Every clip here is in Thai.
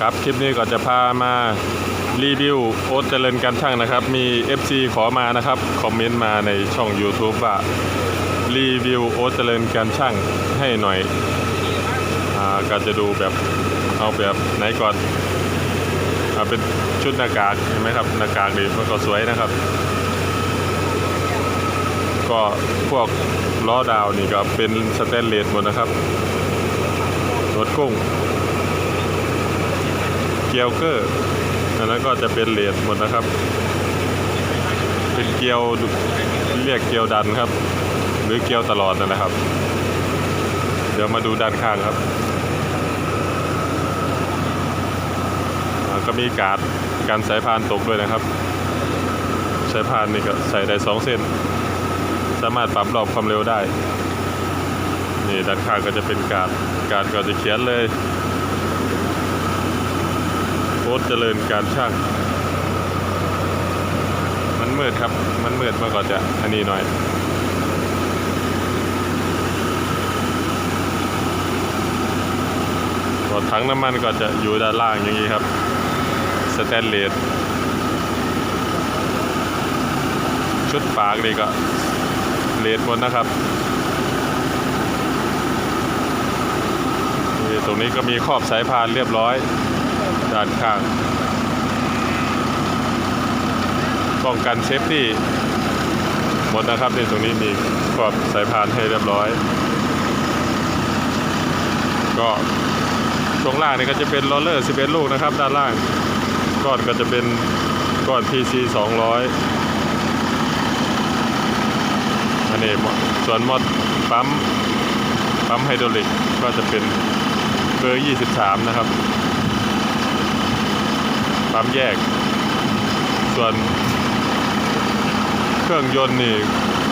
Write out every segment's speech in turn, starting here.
ครับคลิปนี้ก็จะพามารีวิวโอ๊ตเจริญการช่างนะครับ มี FC ขอมานะครับคอมเมนต์มาในช่อง YouTube ว่ารีวิวโอ๊ตเจริญการช่างให้หน่อยอ่าก็จะดูแบบเอาแบบไหนก่อนเอาเป็นชุดหน้ากากเห็นไหมครับหน้ากากดีมันก็สวยนะครับ ก็พวกล้อดาวนี่ก็เป็นสแตนเลสหมดนะครับรถกุ้ง เกียวเกอร์อันนั้นก็จะเป็นเลสหมดนะครับ เป็นเกียวเรียกเกียวดันครับ หรือเกียวตลอดนั่นแหละครับ เดี๋ยวมาดูด้านข้างครับก็มีการการสายพานตกด้วยนะครับ สายพานนี่ก็ใส่ได้สองเส้น สามารถปรับรอบความเร็วได้ นี่ด้านข้างก็จะเป็นการการก็จะเขียนเลย โอ๊ตเจริญการช่าง มันมืดครับ มันมืดมาก่อนจะอันนี้หน่อยก็ถังน้ำมันก็จะอยู่ด้านล่างอย่างนี้ครับ สแตนเลส ชุดปากนี่ก็เลสหมดนะครับตรงนี้ก็มีครอบสายพานเรียบร้อย ด้านข้าง ป้องกันเซฟตี้หมดนะครับในตรงนี้มีครอบสายพานให้เรียบร้อย ก็ตรงล่างนี่ก็จะเป็นโรลเลอร์ 11 ลูกนะครับ ด้านล่างก้อนก็จะเป็นก้อน PC 200 อันนี้ส่วนมอดปั๊มปั๊มไฮดรอลิกก็จะเป็นเบอร์ 23 นะครับ ปั๊มแยก ส่วน เครื่องยนต์นี่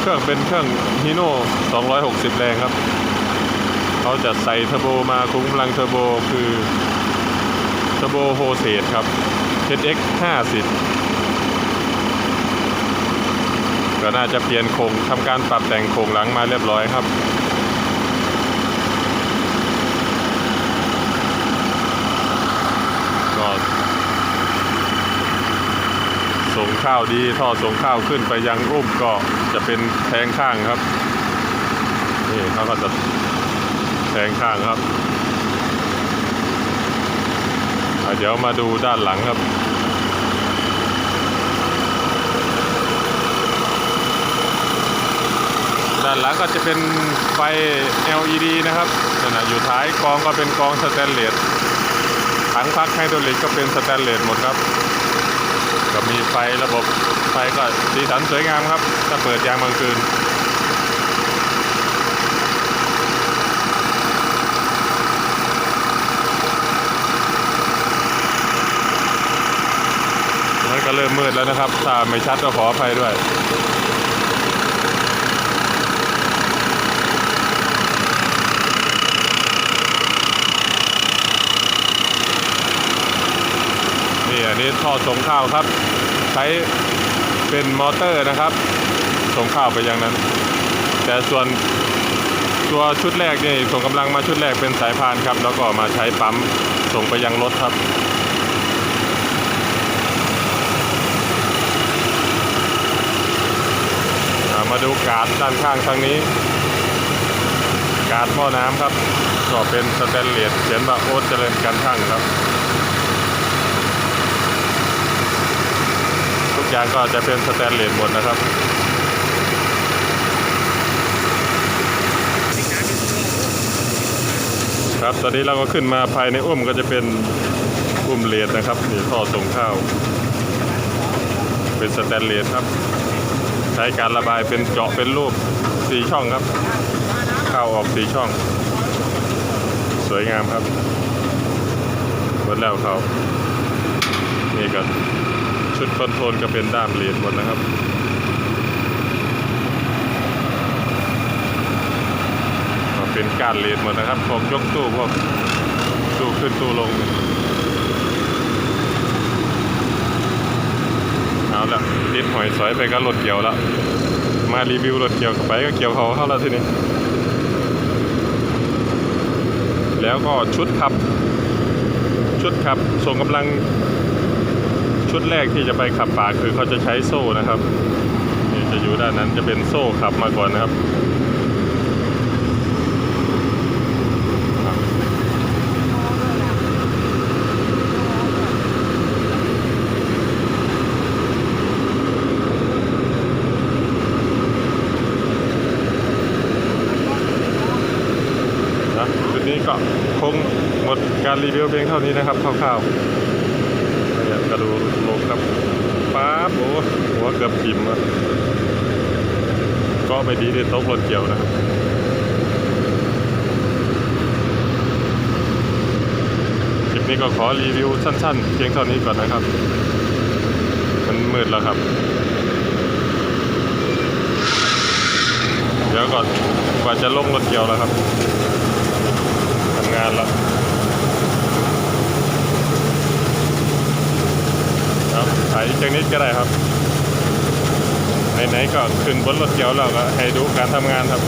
เครื่องเป็นเครื่องฮีโน่260 แรงครับ เขาจะใส่เทอร์โบมาคุ้มพลังเทอร์โบคือเทอร์โบโฮเซตครับ HX 50ก็น่าจะเปลี่ยนโครงทำการปรับแต่งโครงหลังมาเรียบร้อยครับ ก็ส่ง ข้าวดีท่อส่งข้าวขึ้นไปยังอุ้มก็จะเป็นแทงข้างครับ นี่เขาก็จะแทงข้างครับเดี๋ยวมาดูด้านหลังครับด้านหลังก็จะเป็นไฟ LED นะครับนั่นนะอยู่ท้ายกองก็เป็นกองสแตนเลสถังพักไฮดรอลิกก็เป็นสแตนเลสหมดครับ ก็มีไฟระบบไฟก็สีสันสวยงามครับ ถ้าเปิดยามกลางคืนมันก็เริ่มมืดแล้วนะครับ ถ้าไม่ชัดก็ขออภัยด้วย นี่อันนี้ท่อส่งข้าวครับ ใช้เป็นมอเตอร์นะครับ ส่งข้าวไปอย่างนั้น แต่ส่วนตัวชุดแรกนี่ส่งกำลังมาชุดแรกเป็นสายพานครับ แล้วก็มาใช้ปั๊มส่งไปยังรถครับมาดูการดด้านข้างทางนี้ การ์ดหม้อน้ำครับ ก็เป็นสแตนเลสเขียนว่าโอ๊ตเจริญการช่างครับ ทุกอ ยางก็จะเป็นสแตนเลสหมดนะครับครับตอนนี้เราก็ขึ้นมาภายในอุ้มก็จะเป็นอุ้มเลสนะครับนี่ท่อส่งข้าว เป็นสแตนเลสครับ ใช้การระบายเป็นเจาะเป็นรูปสีช่องครับเข้าออกสีช่อง สวยงามครับหมดแล้วเขานี่ก็ ชุดคอนโทรลก็เป็นด้ามเหรียญหมดนะครับเป็นกานเหรียญหมดนะครับพวกยกตู้พวกตู้ขึ้นตู้ลงเอาละติดหอยสอยไปก็รถเกี่ยวแล้วมารีวิวรถเกี่ยวไปก็เกี่ยวเขาเข้าแล้วทีนี้แล้วก็ชุดขับ ชุดขับส่งกำลัง ชุดแรกที่จะไปขับป่าคือเขาจะใช้โซ่นะครับนี่จะอยู่ด้านนั้นจะเป็นโซ่ขับมาก่อนนะครับนะจุดนี้ก็คงหมดการรีวิวเพียงเท่านี้นะครับคร่าวๆ เอียกระดูลงครับป๊าบโอ้หัวเกือบพิมพ์อะก็ไม่ดีได้ตกรถเกี่ยวนะครับคลิปนี้ก็ขอรีวิวสั้นๆ เพียงเท่านี้ก่อนนะครับ มันมืดแล้วครับ เดี๋ยวก่อนกว่าจะลงรถเกี่ยวแล้วครับทำงานแล้วครับถ่ายอีก จังนิดก็ได้ครับไหนๆก็ขึ้นบนรถเกี่ยวแล้วก็ให้ดูการทำงานครับ